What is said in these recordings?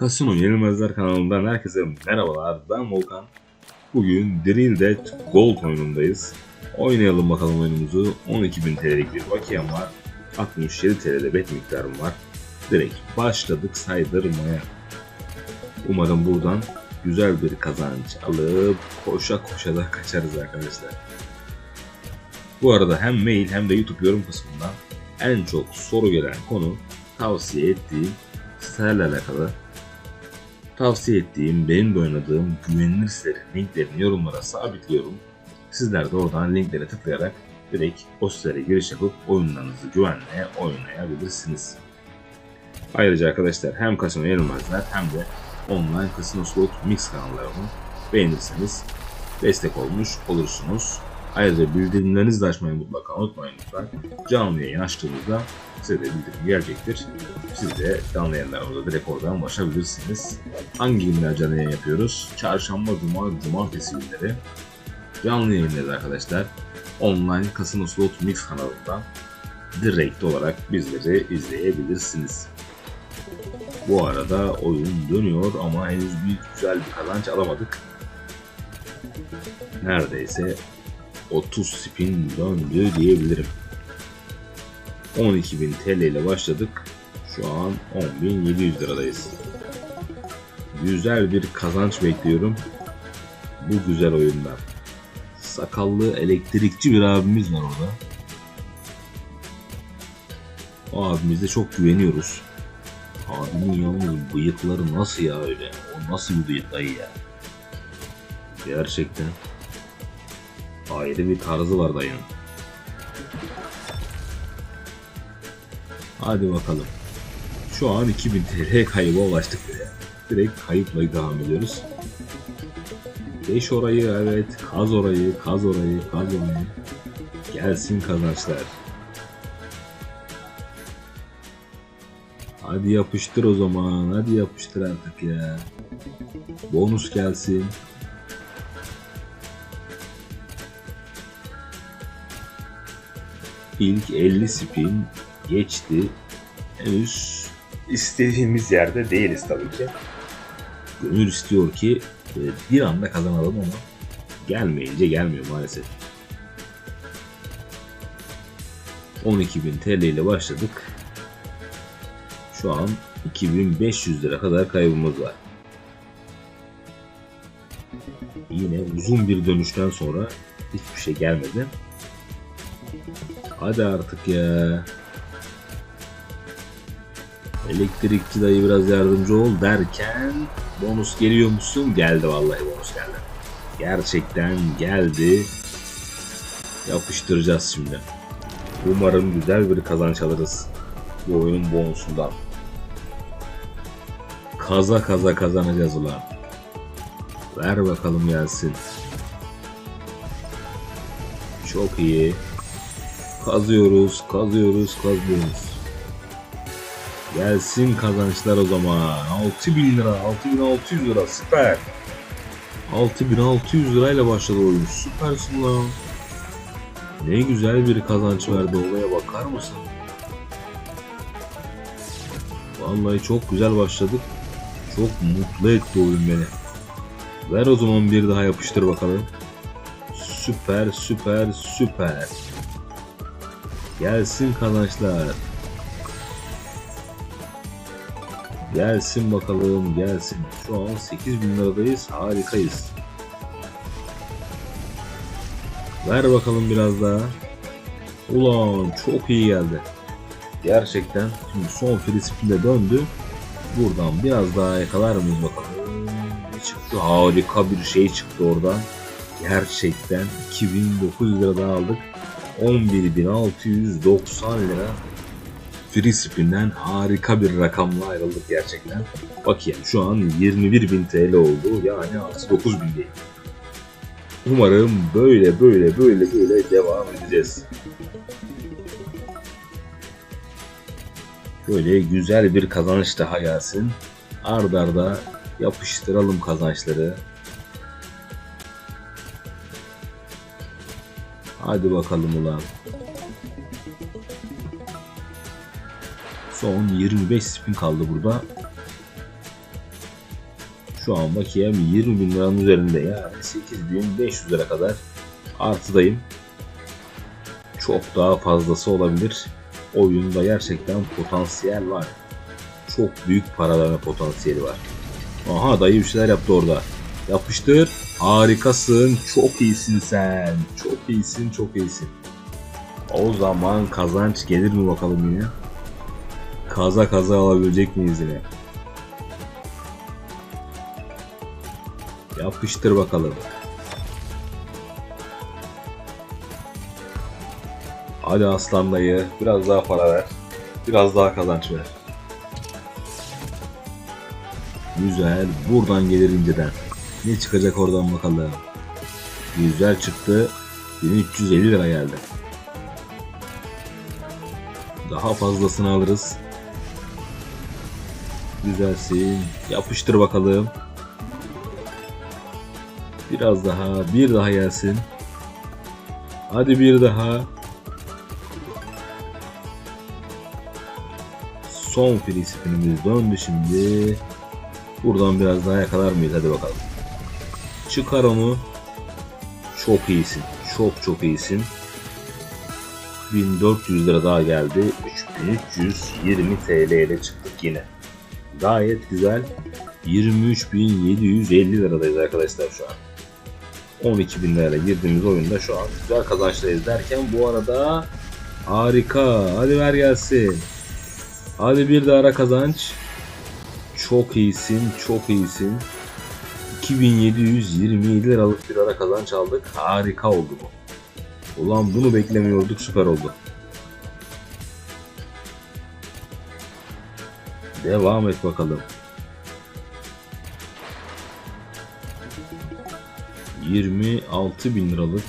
Kasino Yenilmezler kanalından herkese merhabalar. Ben Volkan. Bugün Drill Dead Gold oyunundayız. Oynayalım bakalım oyunumuzu. 12.000 TL'lik bir bakiyem var. 67 TL'de bet miktarım var. Direkt başladık saydırmaya. Umarım buradan güzel bir kazanç alıp koşa koşa da kaçarız arkadaşlar. Bu arada hem mail hem de YouTube yorum kısmından en çok soru gelen konu tavsiye ettiğim sitelerle alakalı tavsiye ettiğim, benim de oynadığım güvenilir sitelerin linklerini yorumlara sabitliyorum. Sizler de oradan linklere tıklayarak direkt o sitelere giriş yapıp oyunlarınızı güvenle oynayabilirsiniz. Ayrıca arkadaşlar hem Casino Yenilmezler hem de online Casino Slot Mix kanallarımı beğenirseniz destek olmuş olursunuz. Ayrıca bildirimlerinizi de açmayı mutlaka unutmayın lütfen. Canlı yayın açtığımızda size de bildirim gelecektir. Siz de canlı yayınlarımıza direkt oradan ulaşabilirsiniz. Hangi günler canlı yayın yapıyoruz? Çarşamba, Cuma, Cumartesi günleri canlı yayındayız arkadaşlar. Online Casino Slot Mix kanalından direkt olarak bizleri izleyebilirsiniz. Bu arada oyun dönüyor ama henüz bir güzel bir kazanç alamadık. Neredeyse 30 spin döndü diyebilirim. 12.000 TL ile başladık. Şu an 10.700 liradayız. Güzel bir kazanç bekliyorum. Bu güzel oyundan. Sakallı elektrikçi bir abimiz var orada. O abimize çok güveniyoruz. Abinin yalnız bıyıkları nasıl ya öyle? O nasıl bir bıyık dayı ya? Gerçekten. Ayrı bir tarzı var dayının. Hadi bakalım. Şu an 2000 TL kayıba ulaştık bile. Direkt kayıpla devam ediyoruz. Deş orayı evet, kaz orayı, kaz orayı, kaz orayı. Gelsin kazançlar. Hadi yapıştır o zaman, hadi yapıştır artık ya. Bonus gelsin. İlk 50 spin geçti. Henüz istediğimiz yerde değiliz tabii ki. Gönül istiyor ki e, bir anda kazanalım ama gelmeyince gelmiyor maalesef. 12.000 TL ile başladık. Şu an 2500 lira kadar kaybımız var. Yine uzun bir dönüşten sonra hiçbir şey gelmedi. Hadi artık ya. Elektrikçi dayı biraz yardımcı ol derken bonus geliyor musun? Geldi vallahi bonus geldi. Gerçekten geldi. Yapıştıracağız şimdi. Umarım güzel bir kazanç alırız. Bu oyunun bonusundan. Kaza kaza kazanacağız ulan. Ver bakalım gelsin. Çok iyi. Kazıyoruz, kazıyoruz, kazıyoruz. Gelsin kazançlar o zaman. 6000 lira, 6600 lira süper. 6600 lirayla başladı oyun. Süpersin lan. Ne güzel bir kazanç verdi olaya bakar mısın? Vallahi çok güzel başladık. Çok mutlu etti oyun beni. Ver o zaman bir daha yapıştır bakalım. Süper süper süper. Gelsin kazançlar. Gelsin bakalım gelsin. Şu an 8000 liradayız. Harikayız. Ver bakalım biraz daha. Ulan çok iyi geldi. Gerçekten şimdi son free spin'de döndü. Buradan biraz daha yakalar mıyız bakalım. Ne çıktı? Harika bir şey çıktı oradan. Gerçekten 2900 liradan aldık. 11.690 lira free spin'den harika bir rakamla ayrıldık gerçekten. Bakayım şu an 21.000 TL oldu yani artı 9.000 değil. Umarım böyle böyle böyle böyle devam edeceğiz. Böyle güzel bir kazanç daha gelsin. Ard arda yapıştıralım kazançları. Hadi bakalım ulan. Son 25 spin kaldı burada. Şu an bakiyem 20 bin liranın üzerinde yani 8500 lira kadar artıdayım. Çok daha fazlası olabilir. Oyunda gerçekten potansiyel var. Çok büyük para potansiyeli var. Aha dayı bir şeyler yaptı orada. Yapıştır. Harikasın. Çok iyisin sen. Çok iyisin, çok iyisin. O zaman kazanç gelir mi bakalım yine? Kaza kaza alabilecek miyiz yine? Yapıştır bakalım. Hadi aslan dayı. Biraz daha para ver. Biraz daha kazanç ver. Güzel. Buradan gelir inceden. Ne çıkacak oradan bakalım. Güzel çıktı. 1350 lira geldi. Daha fazlasını alırız. Güzelsin. Yapıştır bakalım. Biraz daha. Bir daha gelsin. Hadi bir daha. Son free spinimiz döndü şimdi. Buradan biraz daha yakalar mıyız? Hadi bakalım. Çıkar onu. Çok iyisin. Çok çok iyisin. 1400 lira daha geldi. 3320 TL ile çıktık yine. Gayet güzel. 23.750 liradayız arkadaşlar şu an. 12.000 lirayla girdiğimiz oyunda şu an güzel kazançlarız derken bu arada harika. Hadi ver gelsin. Hadi bir de ara kazanç. Çok iyisin, çok iyisin. 2727 liralık bir ara kazanç aldık. Harika oldu bu. Ulan bunu beklemiyorduk, süper oldu. Devam et bakalım. 26 bin liralık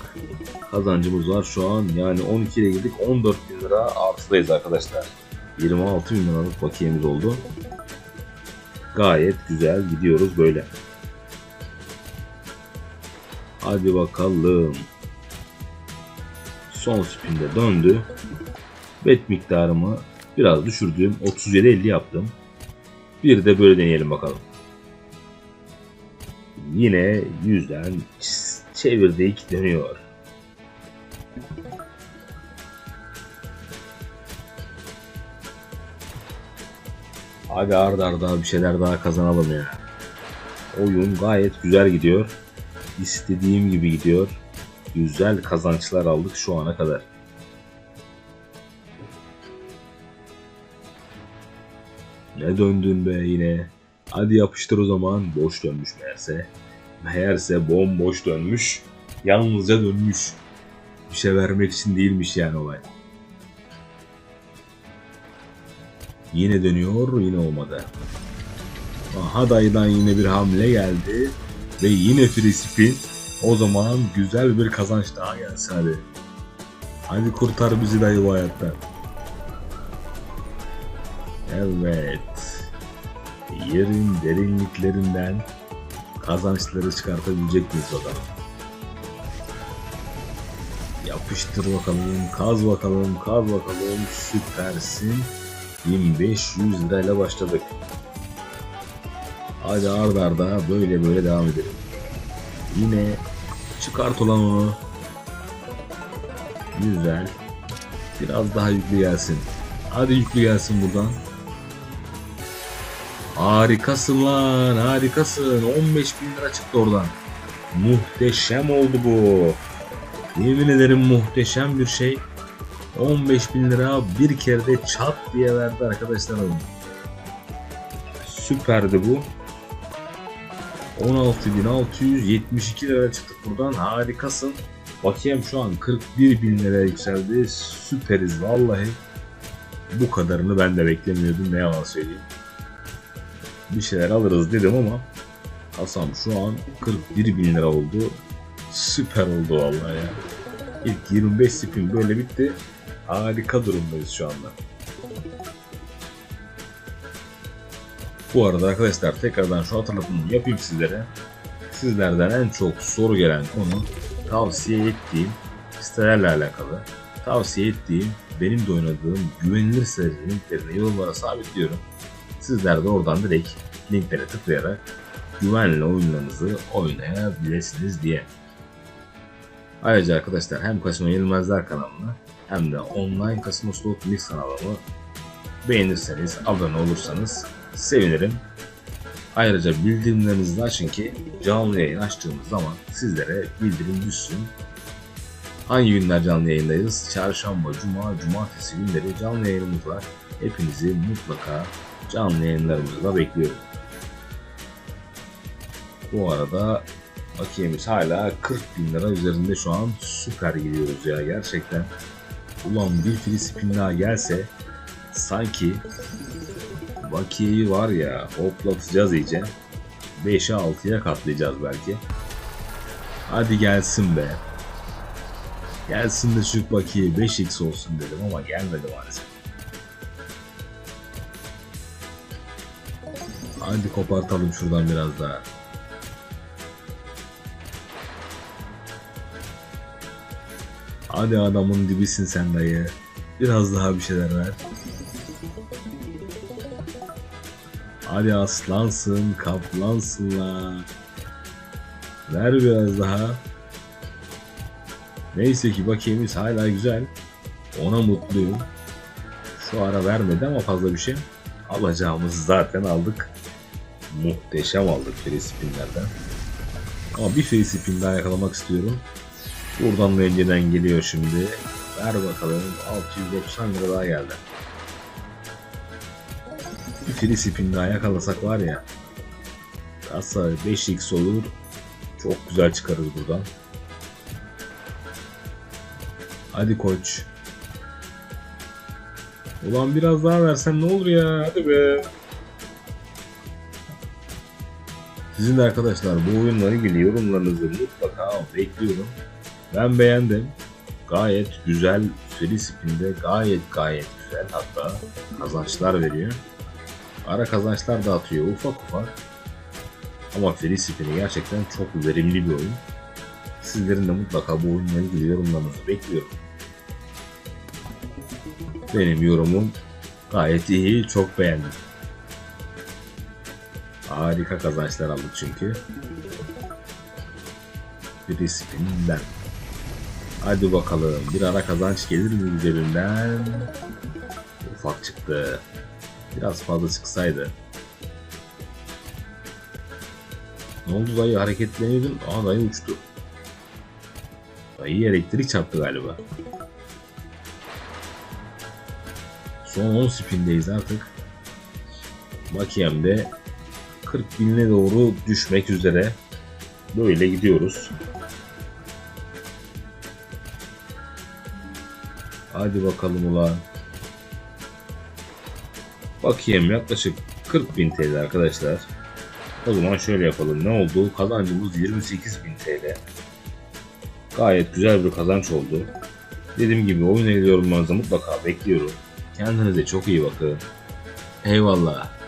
kazancımız var şu an. Yani 12 ile girdik 14 bin lira artıdayız arkadaşlar. 26 bin liralık bakiyemiz oldu. Gayet güzel gidiyoruz böyle. Hadi bakalım. Son spinde döndü. Bet miktarımı biraz düşürdüm. 37.50 yaptım. Bir de böyle deneyelim bakalım. Yine yüzden çevirdik dönüyor. Hadi arda arda bir şeyler daha kazanalım ya. Oyun gayet güzel gidiyor. İstediğim gibi gidiyor. Güzel kazançlar aldık şu ana kadar. Ne döndün be yine. Hadi yapıştır o zaman. Boş dönmüş meğerse. Meğerse bomboş dönmüş. Yalnızca dönmüş. Bir şey vermek için değilmiş yani olay. Yine dönüyor, yine olmadı. Aha dayıdan yine bir hamle geldi. Ve yine free spin. O zaman güzel bir kazanç daha gelsin hadi. Hadi kurtar bizi dayı bu hayattan. Evet. Yerin derinliklerinden kazançları çıkartabilecek miyiz bakalım. Yapıştır bakalım, kaz bakalım, kaz bakalım, süpersin. 1500 lirayla başladık. Hadi arda arda böyle böyle devam edelim. Yine çıkart olan onu. Güzel. Biraz daha yüklü gelsin. Hadi yüklü gelsin buradan. Harikasın lan harikasın. 15 bin lira çıktı oradan. Muhteşem oldu bu. Yemin ederim muhteşem bir şey. 15 bin lira bir kere de çat diye verdi arkadaşlar. Süperdi bu. 16.672 lira çıktık buradan. Harikasın. Bakayım şu an 41 bin liraya yükseldi. Süperiz vallahi. Bu kadarını ben de beklemiyordum ne yalan söyleyeyim. Bir şeyler alırız dedim ama Hasan şu an 41 bin lira oldu. Süper oldu vallahi ya. İlk 25 spin böyle bitti. Harika durumdayız şu anda. Bu arada arkadaşlar tekrardan şu hatırlatımı yapayım sizlere. Sizlerden en çok soru gelen konu tavsiye ettiğim sitelerle alakalı. Tavsiye ettiğim benim de oynadığım güvenilir sitelerin linklerini yorumlara sabitliyorum. Sizler de oradan direkt linklere tıklayarak güvenle oyunlarınızı oynayabilirsiniz diye. Ayrıca arkadaşlar hem Kasino Yenilmezler kanalını hem de Online Kasino Slot Mix kanalımı beğenirseniz, abone olursanız sevinirim. Ayrıca bildirimlerinizi de açın ki canlı yayın açtığımız zaman sizlere bildirim düşsün. Hangi günler canlı yayındayız? Çarşamba, Cuma, Cumartesi günleri canlı yayınımız var. Hepinizi mutlaka canlı yayınlarımızda bekliyorum. Bu arada bakiyemiz hala 40 bin lira üzerinde şu an süper gidiyoruz ya gerçekten. Ulan bir free spin daha gelse sanki Bakiye'yi var ya hoplatacağız iyice. 5'e 6'ya katlayacağız belki. Hadi gelsin be. Gelsin de şu Bakiye 5x olsun dedim ama gelmedi maalesef. Hadi kopartalım şuradan biraz daha. Hadi adamın dibisin sen dayı. Biraz daha bir şeyler ver. Hadi aslansın, kaplansın la. Ver biraz daha. Neyse ki bakiyemiz hala güzel. Ona mutluyum. Şu ara vermedi ama fazla bir şey. Alacağımızı zaten aldık. Muhteşem aldık free spinlerden. Ama bir free spin daha yakalamak istiyorum. Buradan da önceden geliyor şimdi. Ver bakalım 690 lira daha geldi. Free spin daha yakalasak var ya. Kasa 5x olur. Çok güzel çıkarız buradan. Hadi koç. Ulan biraz daha versen ne olur ya hadi be. Sizin de arkadaşlar bu oyunla ilgili yorumlarınızı mutlaka bekliyorum. Ben beğendim. Gayet güzel free spin'de gayet gayet güzel hatta kazançlar veriyor. Ara kazançlar da atıyor ufak ufak. Ama free spin'i gerçekten çok verimli bir oyun. Sizlerin de mutlaka bu oyunla ilgili yorumlarınızı bekliyorum. Benim yorumum gayet iyi, çok beğendim. Harika kazançlar aldık çünkü. Free spin'den. Hadi bakalım bir ara kazanç gelir mi üzerinden? Ufak çıktı. Biraz fazla çıksaydı. Ne oldu dayı hareketleniyordun? Aa dayı uçtu. Dayı elektrik çarptı galiba. Son 10 spindeyiz artık. Bakiyem de 40 binine doğru düşmek üzere. Böyle gidiyoruz. Hadi bakalım ulan. Bakayım yaklaşık 40 bin TL arkadaşlar. O zaman şöyle yapalım. Ne oldu? Kazancımız 28 bin TL. Gayet güzel bir kazanç oldu. Dediğim gibi oyun yorumlarınızı mutlaka bekliyorum. Kendinize çok iyi bakın. Eyvallah.